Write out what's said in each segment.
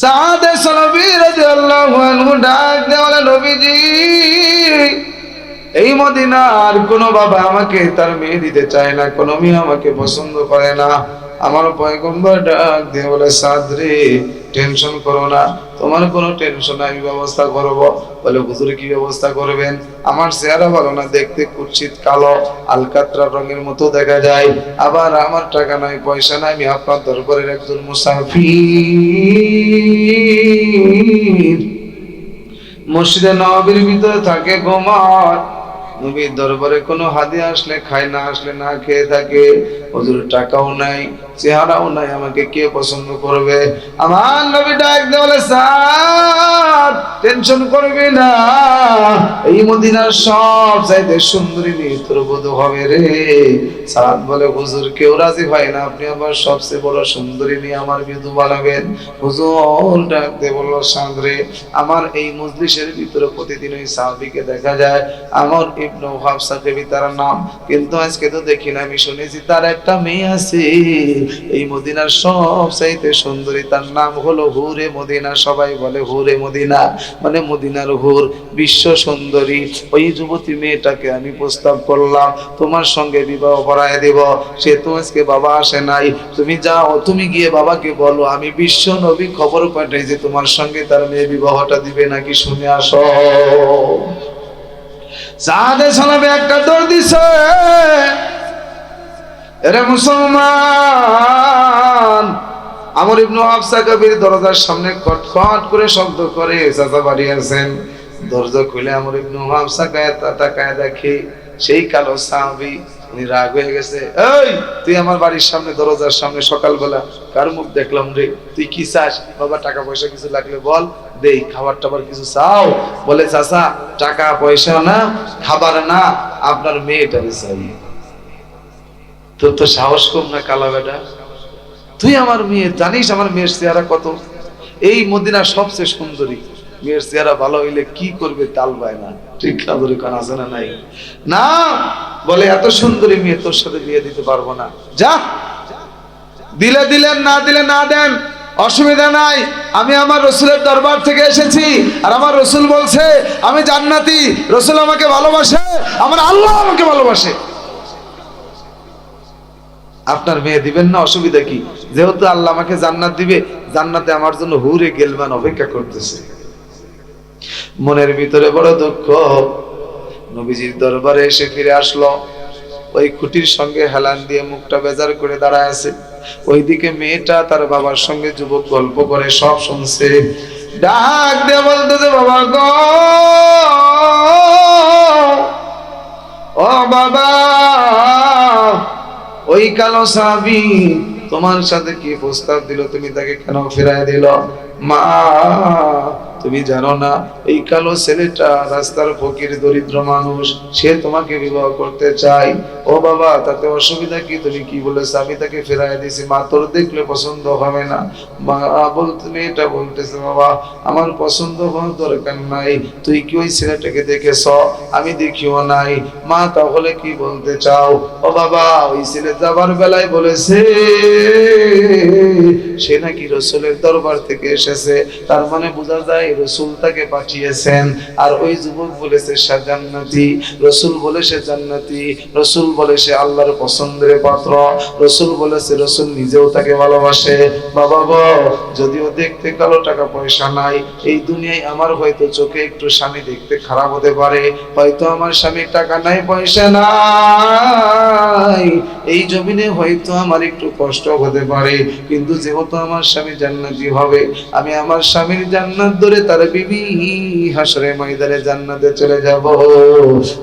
সাদে সলবি রাদিয়াল্লাহু আনহু ডাক দেওয়ালে নবীজি। এই মদিনার কোনো বাবা আমাকে তার মেয়ে দিতে চায় না, কোনো মেয়ে আমাকে পছন্দ করে না। আমার পয়গম্বর ডাক দিয়ে বলে সাদরে টেনশন করো না, তোমার কোনো টেনশন আমি ব্যবস্থা করব। বলে, হুজুর, কি ব্যবস্থা করবেন? আমার চেহারা ভালো না, দেখতে কুৎসিত, কালো আলকাত্রা রঙের মতো দেখা যায়। আবার আমার টাকা নাই, পয়সা নাই, আমি আপনার দরবারের একজন মুসাফির। মসজিদে নবাবির ভিতরে থাকে ঘুমায় নবীর দরবারে কোনো হাদি আসলে খায় না আসলে না খেয়ে থাকে। হুজুর টাকাও নাই, চেহারাও নাই, আমাকে কে পছন্দ করবে? আমার নবী ডাক দিয়ে বলে, স্যার টেনশন করবি না। এই মদিনার সব চাইতে সুন্দরী তোর বোধ হবে রে। সাদ বলে, হুজুর, কেউ রাজি হয় না। আপনি আবার সবচেয়ে বড় সুন্দরী নিয়ে আমার বিধু বানাবেন। হুজুর ডাক দিয়ে বলল সাদ রে, আমার এই মজলিসের ভিতরে প্রতিদিন ওই সাহাবিকে দেখা যায়। আমার ইবনু নাম, কিন্তু আজকে তো দেখি না আমি শুনেছি তার একটা মেয়ে আছে। এই মদিনার সুন্দরী, তার নাম হলো হুরে মদিনা, সবাই বলে হুরে মদিনা। মানে মদিনার হুর বিশ্ব সুন্দরী। ওই যুবতী মেয়েটাকে আমি প্রস্তাব করলাম, তোমার সঙ্গে বিবাহ করায় দেব। সে তো আজকে বাবা আসে নাই। তুমি যাও, তুমি গিয়ে বাবাকে বলো, আমি বিশ্ব নবী খবর পাঠাই যে তোমার সঙ্গে তার মেয়ে বিবাহটা দিবে নাকি শুনে আসো। সাদে সালামে একটা দৌড় দিছে, এরে মুসলমান, আমর ইবনু আফসা কবির দরজার সামনে খটখট করে শব্দ করে, চাচা বাড়ি আছেন, দরজা খুলে আমর ইবনু আফসা তা তাকায় দেখে সেই কালো সাহাবি উনি রাগ হয়ে গেছে, এই, তুই আমার বাড়ির সামনে, দরজার সামনে সকালবেলা কার মুখ দেখলাম রে? তুই কি চাস? বাবা টাকা পয়সা কিছু লাগলে বল, দেই খাবার টাবার কিছু চাও? বলে, চাচা টাকা পয়সা না, খাবার না, আপনার মেয়েটারে চাই। তোর তো সাহস কম না, কালা বেটা? তুই আমার মেয়ে, জানিস আমার মেয়ের চেহারা কত? এই মদিনা সবচেয়ে সুন্দরী। মেয়ের চেহারা ভালো হইলে কি করবে তাল পায় না? ঠিক না কান আছে না নাই? না, বলে এত সুন্দরী মেয়ে তোর সাথে বিয়ে দিতে পারব না। যা, দিলে দিলেন, না দিলে না দেন, অসুবিধা নাই। আমি আমার রসুলের দরবার থেকে এসেছি, আর আমার রসুল বলছে, আমি জান্নাতি, রসুল আমাকে ভালোবাসে, আমার আল্লাহ আমাকে ভালোবাসে। আপনার মেয়ে দিবেন না, অসুবিধা কি? যেহেতু আল্লাহ আমাকে জান্নাত দিবে, জান্নাতে আমার জন্য হুরে গেলমান অপেক্ষা করতেছে। মনের ভিতরে বড় দুঃখ। নবীজির দরবারে এসে ফিরে আসলো। ওই খুঁটির সঙ্গে হেলান দিয়ে মুখটা বেজার করে দাঁড়ায় আছে। ওইদিকে মেয়েটা তার বাবার সঙ্গে যুবক গল্প করে, সব শুনছে। ডাক দিয়ে বলতেছে, বাবা গো, ও বাবা, ওই কালো সাবি তোমার সাথে কি প্রস্তাব দিল? তুমি তাকে কেন ফেরায় দিল? মা, তুমি জানো না, এই কালো ছেলেটা রাস্তার ফকির, দরিদ্র মানুষ, সে তোমাকে বিবাহ করতে চাই ও বাবা, তাতে অসুবিধা কি? তুমি কি বলেছ? আমি তাকে ফেরাই দিয়েছি। মা, তোর দেখলে পছন্দ হবে না। মা বলতে মেয়েটা বলতেছে বাবা, আমার পছন্দ হওয়ার দরকার নাই। তুই কি ওই ছেলেটাকে দেখেছ? আমি দেখিও নাই। মা, তাহলে কি বলতে চাও? ও বাবা, ওই ছেলে যাবার বেলায় বলেছে সে নাকি রসুলের দরবার থেকে এসেছে। তার মানে বোঝা যায় রসুল তাকে পাঠিয়েছেন। আর ওই যুবক বলেছে, সে জান্নাতি। রসুল বলে, সে জান্নাতি। রসুল বলে, সে আল্লাহর পছন্দের পাত্র। রসুল বলেছে রসুল নিজেও তাকে ভালোবাসে। বাবা যদিও দেখতে কালো টাকা পয়সা নাই, এই দুনিয়ায় আমার হয়তো চোখে একটু স্বামী দেখতে খারাপ হতে পারে। হয়তো আমার স্বামীর টাকা নাই, পয়সা নাই। এই জমিনে হয়তো আমার একটু কষ্ট হতে পারে। কিন্তু যেহেতু আমার স্বামী জান্নাতি হবে, আমি আমার স্বামীর জান্নাত ধরে তার বিবি হাসরে ময়দানে জান্নাতে চলে যাব।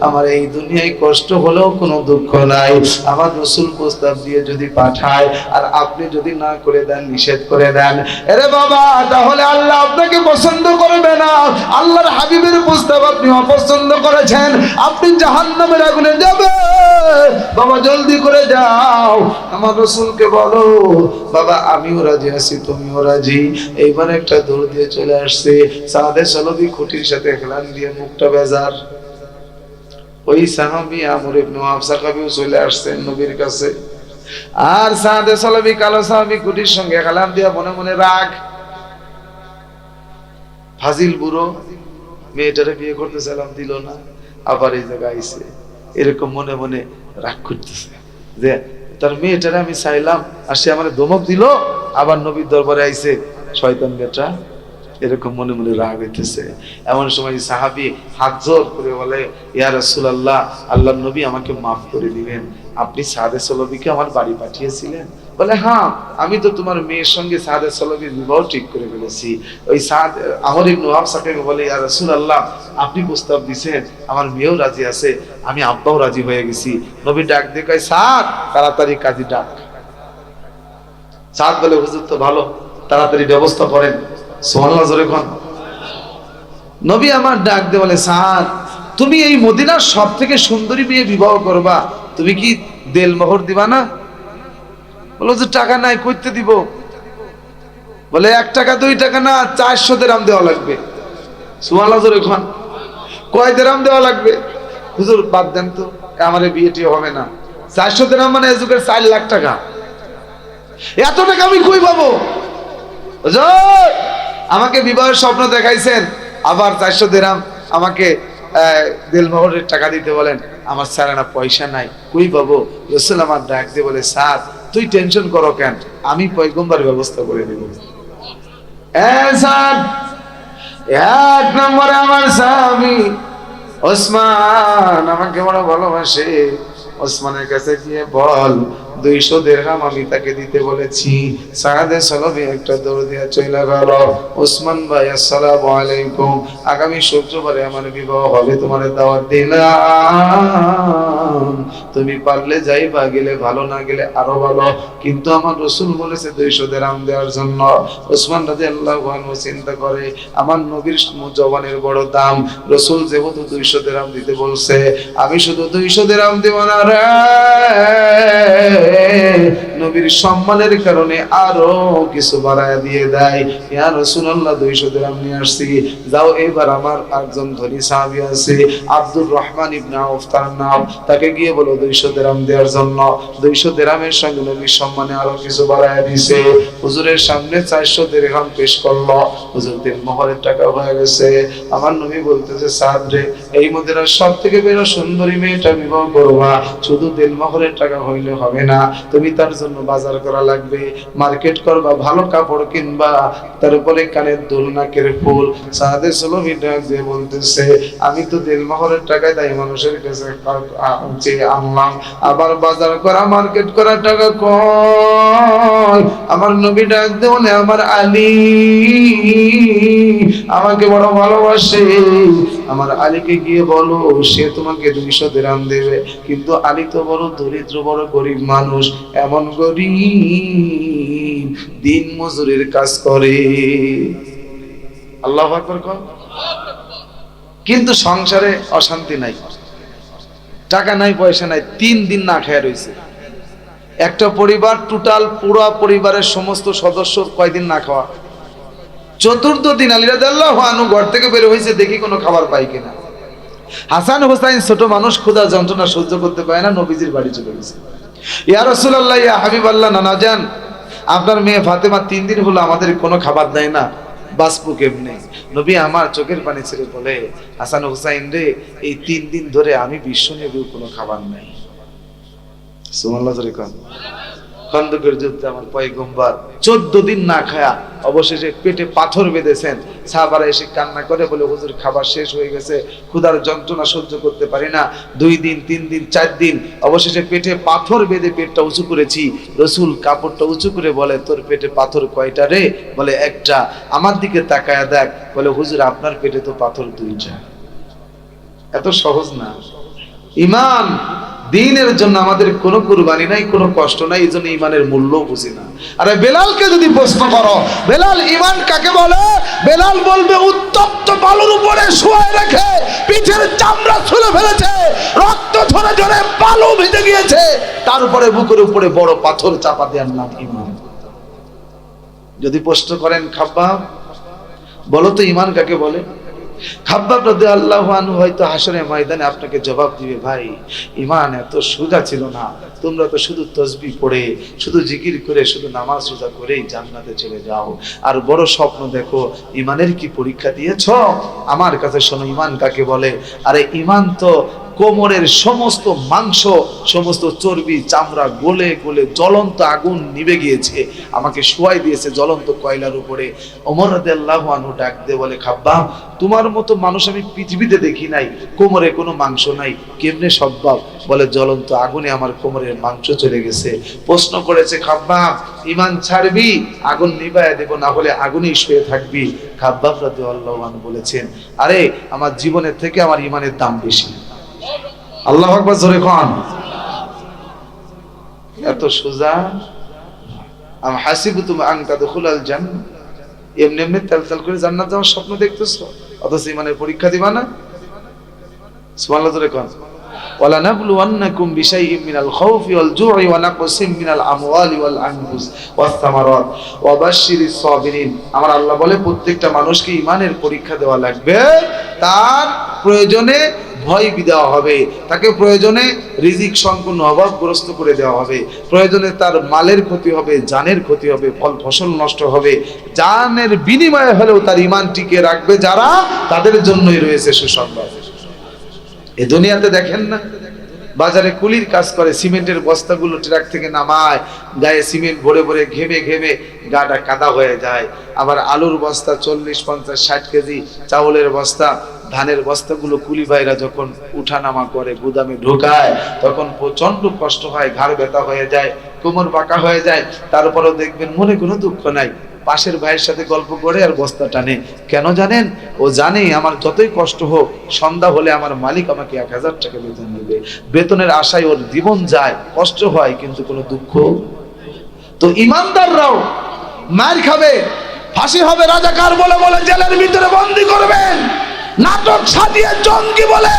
আমার এই দুনিয়ায় কষ্ট হলেও কোনো দুঃখ নাই। আমার রসুল প্রস্তাব দিয়ে যদি পাঠায়, আর আপনি যদি না করে দেন, নিষেধ করে দেন আরে বাবা, তাহলে আল্লাহ আপনাকে পছন্দ করবে না। আল্লাহর হাবিবের প্রস্তাব আপনি অপছন্দ করেছেন। আপনি জাহান্নামের আগুনে যাবে। বাবা, জলদি করে যাও। আমার রসুলকে বলো বাবা, আমিও রাজি আছি, তুমিও রাজি। এইবার একটা দৌড় দিয়ে চলে আসছে। সাদে সলবি খুঁটির সাথে খেলান দিয়ে মুখটা বেজার। ওই সাহাবি আমর ইবনু আফসা কবিও চলে আসছেন নবীর কাছে। আর সাদে সলবি, কালো সাহাবি খুঁটির সঙ্গে খেলান দিয়া মনে মনে রাগ। ফাজিল বুড়ো, মেয়েটারে বিয়ে করতে চাইলাম দিল না। আবার এই জায়গায় আইসে এরকম মনে মনে রাগ করতেছে যে তার মেয়েটারে আমি চাইলাম, আর সে আমার ধমক দিল, আবার নবীর দরবারে আইসে শয়তান বেটা, এরকম মনে মনে রাগ হইতেছে। এমন সময় সাহাবি হাত জোর করে বলে, ইয়া আল্লাহ আল্লাহ নবী আমাকে মাফ করে দিবেন। আপনি সাদে সলবিকে আমার বাড়ি পাঠিয়েছিলেন। বলে হ্যাঁ আমি তো তোমার মেয়ের সঙ্গে সাদে সলবির বিবাহ ঠিক করে ফেলেছি। ওই সাদ, আমর ওয়াহাব সাহেব বলে, ইয়া রাসূলুল্লাহ, আপনি প্রস্তাব দিছেন, আমার মেয়েও রাজি আছে, আমি আব্বাও রাজি হয়ে গেছি। নবী ডাক দিয়ে কয়, সাদ, তাড়াতাড়ি কাজী ডাক। সাদ বলে, হুজুর তো ভালো, তাড়াতাড়ি ব্যবস্থা করেন। সোহাল্লা জোরে খন নবী আমার ডাক দিয়ে বলে, সাদ, তুমি এই মদিনার সব থেকে সুন্দরী মেয়ে বিবাহ করবা। তুমি কি দেল মোহর দিবা না? বলো যে টাকা নাই করতে দিব। বলে, এক টাকা, দুই টাকা না, চারশো দেরাম দেওয়া লাগবে। সুমাল্লা জোরে খন কয় দেরাম দেওয়া লাগবে? হুজুর, বাদ দেন তো, আমার বিয়েটি হবে না। চারশো দেরাম মানে এ যুগের চার লাখ টাকা। এত টাকা আমি কই পাবো? আমাকে বিবাহের স্বপ্ন দেখাইছেন, আবার চারশো দেরাম আমাকে দিলমোহরের টাকা দিতে বলেন, আমার স্যার না পয়সা নাই। কই পাবো? রসুল আমার ডাক দিয়ে বলে, স্যার, তুই টেনশন করো কেন? আমি পয়গম্বার ব্যবস্থা করে দেব। এক নম্বরে আমার স্বামী ওসমান আমাকে বড় ভালোবাসে। ওসমানের কাছে গিয়ে বল দুইশো দেড়হাম আমি তাকে দিতে বলেছি। সাহাদে সলভি একটা দৌড় দিয়া চলে গেল। ওসমান ভাই, আসসালামু আলাইকুম। আগামী শুক্রবারে আমার বিবাহ হবে, তোমার দাওয়াত দিলাম। তুমি পারলে যাই বা গেলে ভালো, না গেলে আরও ভালো। কিন্তু আমার রসুল বলেছে দুইশো দেরাম দেওয়ার জন্য। ওসমান রাজি আল্লাহ চিন্তা করে, আমার নবীর জবানের বড় দাম। রসুল যেহেতু দুইশো দেরাম দিতে বলছে, আমি শুধু দুইশো দেরাম দেব না রে। নবীর সম্মানের কারণে আরও কিছু বাড়ায় দিয়ে দেয়। ইয়া রাসূলুল্লাহ 200 দিরহাম নিয়ে আসছি। যাও, এবার আমার একজন ধনী সাহাবী আছে, আব্দুর রহমান ইবনে আউফ, তার নাম। তাকে গিয়ে বলো 200 দিরহাম দেওয়ার জন্য। 200 দিরহামের সঙ্গে নবীর সম্মানে আরও কিছু বাড়ায় দিয়েছে হুজুরের সামনে 400 দিরহাম পেশ করল। হুজুর দিন মোহরের টাকা হয়ে গেছে। আমার নবী বলতেছে সাদ রে, এই মদিনার সব থেকে বেরো সুন্দরী মেয়েটা বিবাহ করবা। শুধু দিল মোহরের টাকা হইলে হবে না। তুমি তার জন্য বাজার করা লাগবে, মার্কেট করবা, ভালো কাপড় কিনবা, তার উপরে কানের দুল, নাকের ফুল। সাহাদের সলভি ডাক দিয়ে বলতেছে, আমি তো দিল মোহরের টাকায় তাই মানুষের কাছে চেয়ে আনলাম। আবার বাজার করা, মার্কেট করা টাকা কয় আমার নবী ডাক বলে আমার আলী, আমাকে বড় ভালোবাসে। আমার আলীকে গিয়ে বলো, সে তোমাকে দুইশো দেরাম দেবে। কিন্তু আলী তো বড় দরিদ্র, বড় গরিব মানুষ, এমন গরিব, দিন মজুরের কাজ করে। আল্লাহ কিন্তু সংসারে অশান্তি নাই। টাকা নাই, পয়সা নাই, তিন দিন না খেয়ে রয়েছে একটা পরিবার টোটাল পুরো পরিবারের সমস্ত সদস্য কয়দিন না খাওয়া? চতুর্থ দিন আলিরাদাল্লাহ আনু ঘর থেকে বের হয়েছে দেখি কোনো খাবার পাই কিনা। হাসান হোসাইন ছোট মানুষ ক্ষুধা যন্ত্রণা সহ্য করতে পারে না, নবীজির বাড়ি চলে গেছে। ইয়া রসুল্লাহ ইয়া হাবিব আল্লাহ নানা যান আপনার মেয়ে ফাতেমা তিন দিন হলো আমাদের কোনো খাবার দেয় না বাসপু কেমনে? নবী আমার চোখের পানি ছেড়ে বলে, হাসান হুসাইন রে, এই তিন দিন ধরে আমি বিশ্ব নেবেও কোনো খাবার নাই। সুমাল্লাহ খন্দকের যুদ্ধে আমার পয়গম্বর চোদ্দ দিন না খায়া অবশেষে পেটে পাথর বেঁধেছেন। সাহাবারা এসে কান্না করে বলে, হুজুর, খাবার শেষ হয়ে গেছে, ক্ষুধার যন্ত্রণা সহ্য করতে পারি না। দুই দিন, তিন দিন, চার দিন অবশেষে পেটে পাথর বেঁধে পেটটা উঁচু করেছি। রসুল কাপড়টা উঁচু করে বলে, তোর পেটে পাথর কয়টা রে? বলে, একটা। আমার দিকে তাকায়া দেখ। বলে, হুজুর, আপনার পেটে তো পাথর দুইটা। এত সহজ না। ইমান দিনের জন্য আমাদের কোনো কুরবানি নাই, কোনো কষ্ট নাই, এই জন্য ইমানের মূল্য বুঝি না। আরে বেলালকে যদি প্রশ্ন করো, বেলাল ইমান কাকে বলে? বেলাল বলবে, উত্তপ্ত বালুর উপরে শুয়ে রেখে পিঠের চামড়া ছুলে ফেলেছে, রক্ত ঝরে ঝরে বালু ভিজে গিয়েছে। তার উপরে, বুকের উপরে বড় পাথর চাপা দেওয়ার নাম ইমান যদি প্রশ্ন করেন খাব্বা বলো তো ইমান কাকে বলে? খাব্বাব রদে আল্লাহ হয়তো ময়দানে আপনাকে জবাব দিবে, ভাই ইমান এত সোজা ছিল না। তোমরা তো শুধু তসবি পড়ে, শুধু জিকির করে, শুধু নামাজ সোজা করেই জান্নাতে চলে যাও। আর বড় স্বপ্ন দেখো ইমানের কি পরীক্ষা দিয়েছ? আমার কাছে শোনো ইমান কাকে বলে? আরে ইমান তো কোমরের সমস্ত মাংস, সমস্ত চর্বি, চামড়া গলে গলে জ্বলন্ত আগুন নিভে গিয়েছে। আমাকে শোয়াই দিয়েছে জ্বলন্ত কয়লার উপরে। অমর আনু ডাক দিয়ে বলে, খাব্বা, তোমার মতো মানুষ আমি পৃথিবীতে দেখি নাই। কোমরে কোনো মাংস নাই। কেমনে সম্ভব? বলে, জ্বলন্ত আগুনে আমার কোমরের মাংস চলে গেছে। প্রশ্ন করেছে, খাব্বা, ইমান ছাড়বি? আগুন নিবায় দেব, না হলে আগুনেই শুয়ে থাকবি? খাব্বাব রাতে আল্লাহ বলেছেন, আরে, আমার জীবনের থেকে আমার ইমানের দাম বেশি। আল্লাহ আকবর কন। এত সোজা? আম হাসিবু তুমি আং আল জান এমনি এমনি তেল তেল করে জান্নাত যাওয়ার স্বপ্ন দেখতেছো? অথচ ইমানের পরীক্ষা দিবা না? জোরে কন। ওয়ালা মিনাল খাউফি ওয়াল জুই ওয়া নাকসিম মিনাল আমওয়ালি ওয়াল আনফুস ওয়াস সামারাত ওয়া বাশশিরিস সাবিরিন। আমার আল্লাহ বলে, প্রত্যেকটা মানুষকে ইমানের পরীক্ষা দেওয়া লাগবে। তার প্রয়োজনে ভয় দেওয়া হবে, তাকে প্রয়োজনে রিজিক সম্পূর্ণ অভাবগ্রস্ত করে দেওয়া হবে, প্রয়োজনে তার মালের ক্ষতি হবে, জানের ক্ষতি হবে, ফল, ফসল নষ্ট হবে, জানের বিনিময়ে হলেও তার ইমান টিকে রাখবে যারা তাদের জন্যই রয়েছে সুসংবাদ। এ দুনিয়াতে দেখেন না? বাজারে কুলির কাজ করে, সিমেন্টের বস্তাগুলো ট্রাক থেকে নামায়, গায়ে সিমেন্ট ভরে ভরে ঘেমে ঘেমে গাটা কাদা হয়ে যায়। আবার আলুর বস্তা চল্লিশ, পঞ্চাশ, ষাট কেজি চাউলের বস্তা, ধানের বস্তাগুলো কুলি ভাইরা যখন উঠানামা করে, গুদামে ঢোকায়, তখন প্রচণ্ড কষ্ট হয়, ঘাড় ব্যথা হয়ে যায়, কোমর বাঁকা হয়ে যায়, তারপরেও দেখবেন মনে কোনো দুঃখ নাই। পাশের ভাইয়ের সাথে গল্প করে আর বস্তা টানে। কেন জানেন? ও জানে আমার যতই কষ্ট হোক, সন্ধ্যা হলে আমার মালিক আমাকে এক হাজার টাকা বেতন দেবে। বেতনের আশায় ওর জীবন যায়, কষ্ট হয়, কিন্তু কোনো দুঃখ? তো ইমানদাররাও মার খাবে, ফাঁসি হবে রাজাকার বলে বলে জেলের ভিতরে বন্দি করবেন। নাটক সাজিয়ে জঙ্গি বলে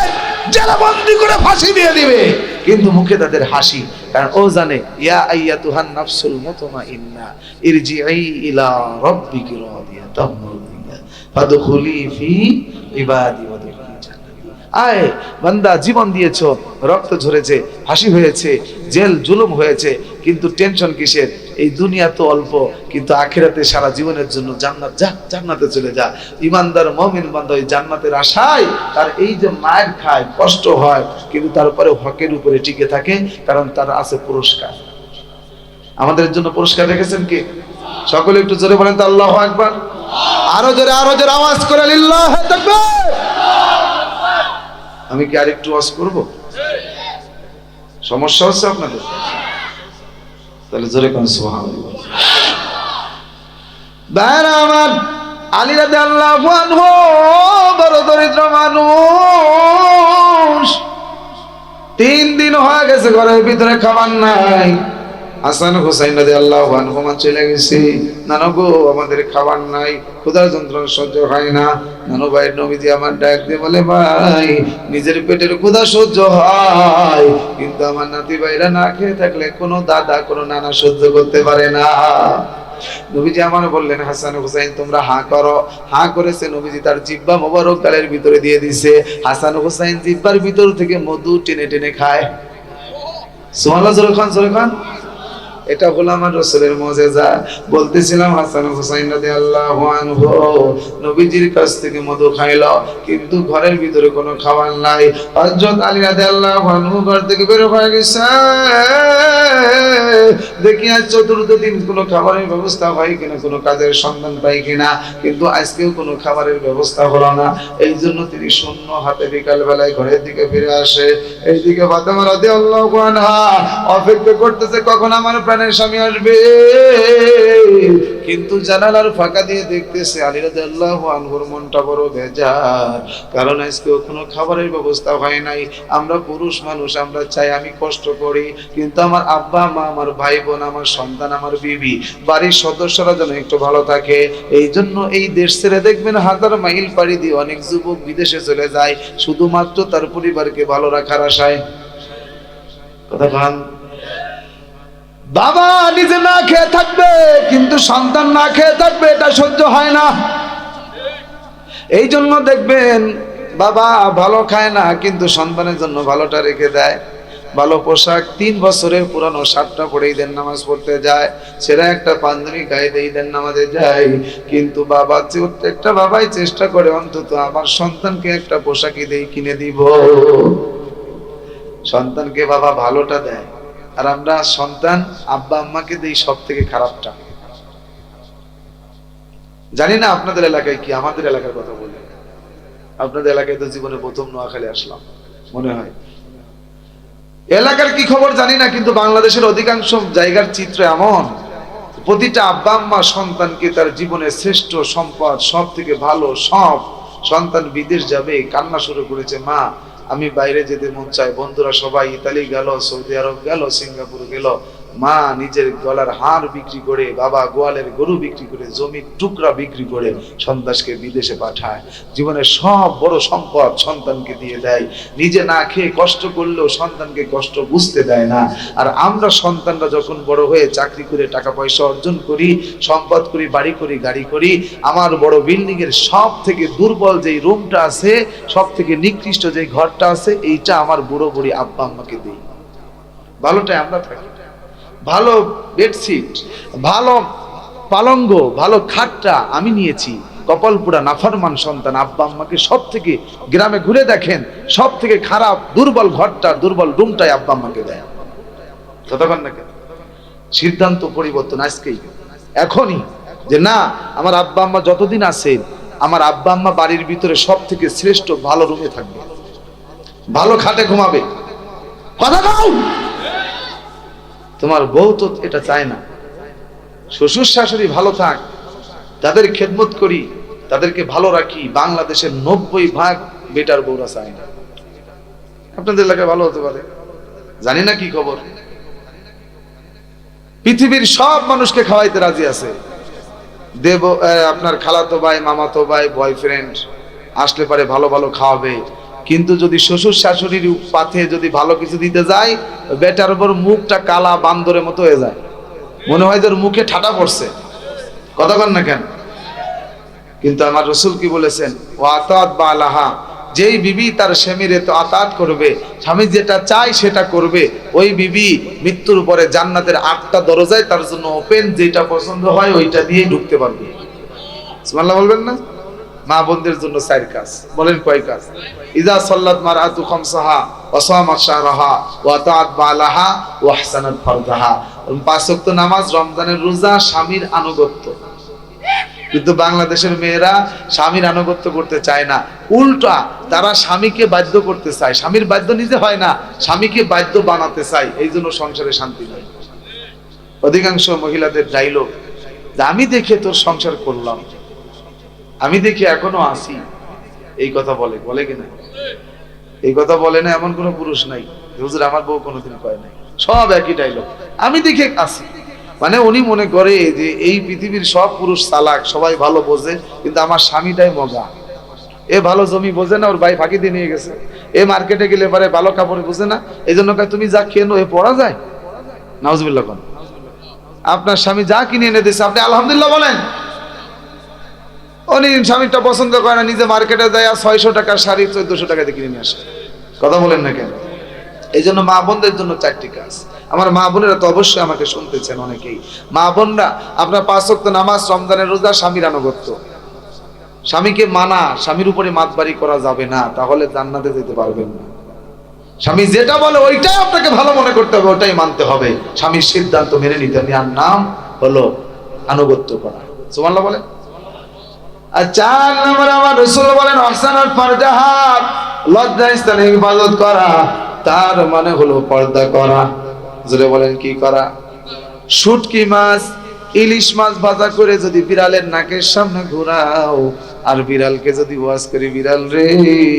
জেলে বন্দি করে ফাঁসি দিয়ে দিবে। কিন্তু মুখে তাদের হাসি কারণ ও জানে, ইয়া তুহান নাফসুল মুতমাইন্না ইরজিই ইলা রাব্বিকি রাদিয়াতাম মারদিয়া ফাদখুলি ফি ইবাদি জান্নাতি। আয়, বান্দা জীবন দিয়েছ, রক্ত ঝরেছে, হাসি হয়েছে, জেল জুলুম হয়েছে, কিন্তু টেনশন কিসের? এই দুনিয়া তো অল্প, কিন্তু আখেরাতে সারা জীবনের জন্য জান্নাত, যা, জান্নাতে চলে যা। ইমানদার, মমিন বান্দা ওই জান্নাতের আশায় তার এই যে মায়ের খায়, কষ্ট হয়, কিন্তু তারপরে হকের উপরে টিকে থাকে, কারণ তার আছে পুরস্কার। আমাদের জন্য পুরস্কার রেখেছেন কি? সকলে একটু জোরে বলেন তো, আল্লাহ একবার আরও জোরে আরও জোরে, আওয়াজ করে আমি কি আরেকটু ওয়াজ করব? সমস্যা হচ্ছে আপনাদের? তাহলে জোরে কোন সুবহানাল্লাহ। বাইরা আমার আলী রাদিয়াল্লাহু আনহু, বড় দরিদ্র মানুষ। তিন দিন হয়ে গেছে ঘরের ভিতরে খাবার নাই। হাসান হুসাইন রাজি আল্লাহ আনহুমা চলে গেছে। নানু গো, আমাদের খাবার নাই, ক্ষুধার যন্ত্রণা সহ্য হয় না। নানু ভাই নবীজি আমার ডাক দিয়ে বলে, ভাই, নিজের পেটের ক্ষুধা সহ্য হয়। কিন্তু আমার নাতি ভাইরা না খেয়ে থাকলে কোনো দাদা, কোনো নানা সহ্য করতে পারে না। নবীজি আমার বললেন, হাসান হুসাইন, তোমরা হা করো। হা করেছে নবীজি, তার জিব্বা মোবারক গালের ভিতরে দিয়ে দিছে। হাসান হুসাইন জিব্বার ভিতর থেকে মধু টেনে টেনে খায়। সুমাল্লাহ জোরে খান জোরে খান। এটা হলো আমার রসুলের মজেজা। বলতেছিলাম হাসান হুসাইন রাদি আল্লাহ নবীজির কাছ থেকে মধু খাইল, কিন্তু ঘরের ভিতরে কোনো খাবার নাই। হজরত আলী রাদি আল্লাহ ঘর থেকে বেরো হয়ে গেছে। দেখি আজ চতুর্থ দিন কোনো খাবারের ব্যবস্থা হয় কিনা, কোনো কাজের সন্ধান পাই কিনা, কিন্তু আজকেও কোনো খাবারের ব্যবস্থা হলো না। এই জন্য তিনি শূন্য হাতে বিকাল বেলায় ঘরের দিকে ফিরে আসে। এইদিকে ফাতেমা রাদিয়াল্লাহু আনহা অপেক্ষা করতেছে, কখন আমার প্রাণের স্বামী আসবে? কিন্তু জানালার ফাঁকা দিয়ে দেখতেছে আলী রাদিয়াল্লাহু আনহুর মনটা বড় বেজার কারণ আজকেও কোনো খাবারের ব্যবস্থা হয় নাই। আমরা পুরুষ মানুষ, আমরা চাই আমি কষ্ট করি। কিন্তু আমার আব্বা, মা, আমার ভাই বোন আমার সন্তান, আমার বিবি, বাড়ির সদস্যরা যেন একটু ভালো থাকে। এই জন্য এই দেশ ছেড়ে দেখবেন হাজার মাইল পাড়ি দিয়ে অনেক যুবক বিদেশে চলে যায়। শুধুমাত্র তার পরিবারকে ভালো রাখার আশায়। কথা বাবা নিজে না খেয়ে থাকবে, কিন্তু সন্তান না খেয়ে থাকবে, এটা সহ্য হয় না। এই জন্য দেখবেন, বাবা ভালো খায় না, কিন্তু সন্তানের জন্য ভালোটা রেখে দেয়। ভালো পোশাক, তিন বছরের পুরানো শার্টটা পরে ঈদের নামাজ পড়তে যায় সেটা একটা পাঞ্জাবি গায়ে দিয়ে ঈদের নামাজে যায়, কিন্তু বাবা একটা বাবাই চেষ্টা করে অন্তত আমার সন্তানকে একটা পোশাক ঈদেই কিনে দিব। সন্তানকে বাবা ভালোটা দেয়। আর আমরা সন্তান আব্বা আম্মাকে দেই সব থেকে খারাপটা। জানি না আপনাদের এলাকায় কি, আমাদের এলাকার কথা বলি। আপনাদের এলাকায় তো জীবনে প্রথম নোয়াখালী আসলাম, মনে হয়। এলাকার কি খবর জানি না, কিন্তু বাংলাদেশের অধিকাংশ জায়গার চিত্র এমন, প্রতিটা আব্বা আম্মা সন্তানকে তার জীবনের শ্রেষ্ঠ সম্পদ সব থেকে ভালো সব, সন্তান বিদেশ যাবে, কান্না শুরু করেছে মা আমি বাইরে যেতে মন চাই বন্ধুরা সবাই ইতালি গেল সৌদি আরব গেল সিঙ্গাপুর গেল। মা নিজের গলার হার বিক্রি করে, বাবা গোয়ালের গরু বিক্রি করে, জমির টুকরা বিক্রি করে সন্তানকে বিদেশে পাঠায়। জীবনের সব বড় সম্পদ সন্তানকে দিয়ে দেয়। নিজে না খেয়ে কষ্ট করলেও সন্তানকে কষ্ট বুঝতে দেয় না। আর আমরা সন্তানরা যখন বড় হয়ে চাকরি করে টাকা পয়সা অর্জন করি, সম্পদ করি, বাড়ি করি, গাড়ি করি, আমার বড় বিল্ডিং এর সব থেকে দুর্বল যেই রুমটা আছে সব থেকে নিকৃষ্ট যে ঘরটা আছে, এইটা আমার বুড়ো বুড়ি আব্বা আম্মাকে দিই ভালোটাই আমরা থাকি। ভালো বেডশিট ভালো পালঙ্গ, ভালো খাটটা আমি নিয়েছি। কপালপুরা নাফরমান সন্তান আব্বা আম্মাকে সব থেকে গ্রামে ঘুরে দেখেন সব থেকে খারাপ, দুর্বল ঘরটা, দুর্বল রুমটাই আব্বা আম্মাকে দেয়। ততক্ষণ না কেন সিদ্ধান্ত পরিবর্তন আজকেই। এখনই যে না, আমার আব্বা আম্মা যতদিন আছে আমার আব্বা আম্মা বাড়ির ভিতরে সব থেকে শ্রেষ্ঠ ভালো রুমে থাকবে। ভালো খাটে ঘুমাবে। কথা দাও তোমার বউ তো এটা চায় না। শ্বশুর শাশুড়ি ভালো থাক, তাদের খেদমত করি, তাদেরকে ভালো রাখি, বাংলাদেশের নব্বই ভাগ বেটার বউরা চায় না। আপনাদের এলাকায় ভালো হতে পারে। জানি না কি খবর। পৃথিবীর সব মানুষকে খাওয়াইতে রাজি আছে। দেব আপনার খালাতো ভাই, মামাতো ভাই বয়ফ্রেন্ড আসলে পারে ভালো ভালো খাওয়াবে। কিন্তু যদি শ্বশুর শাশুড়ির পাথে যদি ভালো কিছু দিতে যায়, বেটার উপর মুখটা কালা বান্দরের মতো হয়ে যায়। মনে হয় তোর মুখে ঠাটা পড়ছে। কথা কন না কেন? কিন্তু আমার রসুল কি বলেছেন? ও আতাত বা আলাহা যেই বিবি তার স্বামীর এত আতাত করবে, স্বামী যেটা চায় সেটা করবে। ওই বিবি মৃত্যুর পরে জান্নাতের আটটা দরজায় তার জন্য ওপেন যেটা পছন্দ হয় ওইটা দিয়েই ঢুকতে পারবে। বলবেন না? মা বোনদের জন্য চার কাজ। বলেন কয় কাজ? ইজা সাল্লাত মারআতু খামসাহা ওয়া সামাত শাহরাহা ওয়া তাআত বালাহা ওয়া আহসানাত ফারদাহা। পাঁচ ওয়াক্ত নামাজ, রমজানের রোজা, স্বামীর আনুগত্য। কিন্তু বাংলাদেশের মেয়েরা স্বামীর আনুগত্য করতে চায় না। উল্টা, তারা স্বামীকে বাধ্য করতে চায়। স্বামীর বাধ্য নিজে হয় না, স্বামীকে বাধ্য বানাতে চায়। এই জন্য সংসারে শান্তি নেই। অধিকাংশ মহিলাদের ডাইলগ আমি দেখে তোর সংসার করলাম। আমি দেখি এখনও আসি। এই কথা বলে বলে কিনা? এই কথা বলে না, এমন কোনো পুরুষ নাই। হুজুর, আমার বউ কোনোদিন কয় নাই। সব একই ডাইলগ আমি দেখে আসি। মানে উনি মনে করে যে এই পৃথিবীর সব পুরুষ চালাক, সবাই ভালো বোঝে, কিন্তু আমার স্বামীটাই মজা। এ ভালো জমি বোঝে না, ওর ভাই ফাঁকি দিয়ে নিয়ে গেছে। এ মার্কেটে গেলে পারে ভালো কাপড় বোঝে না। এই জন্য তুমি যা কেনো, এ পড়া যায়? নাউজবিল্লাহ কোন। আপনার স্বামী যা কিনে এনে দিয়েছে, আপনি আলহামদুলিল্লাহ বলেন। উনি স্বামীটা পছন্দ করে না, নিজে মার্কেটে যায় ছয়শো টাকার শাড়ি চোদ্দশো টাকা দিয়ে কিনে নিয়ে আসে। কথা বলেন না কেন? এই জন্য মা বোনদের জন্য চারটি কাজ। আমার মা বোনেরা তো অবশ্যই আমাকে শুনতেছেন অনেকেই। মা বোনরা, আপনার পাঁচ ওয়াক্ত নামাজ, রমজানের রোজা, স্বামীর আনুগত্য। স্বামীকে মানা, স্বামীর উপরে মাতবাড়ি করা যাবে না, তাহলে জান্নাতে যেতে পারবেন না। স্বামী যেটা বলে, ওইটাই আপনাকে ভালো মনে করতে হবে, ওটাই মানতে হবে। স্বামীর সিদ্ধান্ত মেনে নিতে হবে। আর নাম হলো আনুগত্য করা। সুমাল্লাহ বলেন। চার নম্বর আমার রসুল বলেন লজ্জা স্থানে করা। তার মানে হলো পর্দা করা। বলেন, কি করা? শুটকি মাছ, ইলিশ মাছ ভাজা করে যদি বিড়ালের নাকের সামনে ঘোরাও, আর বিড়ালকে যদি ওয়াজ করি, বিড়াল রে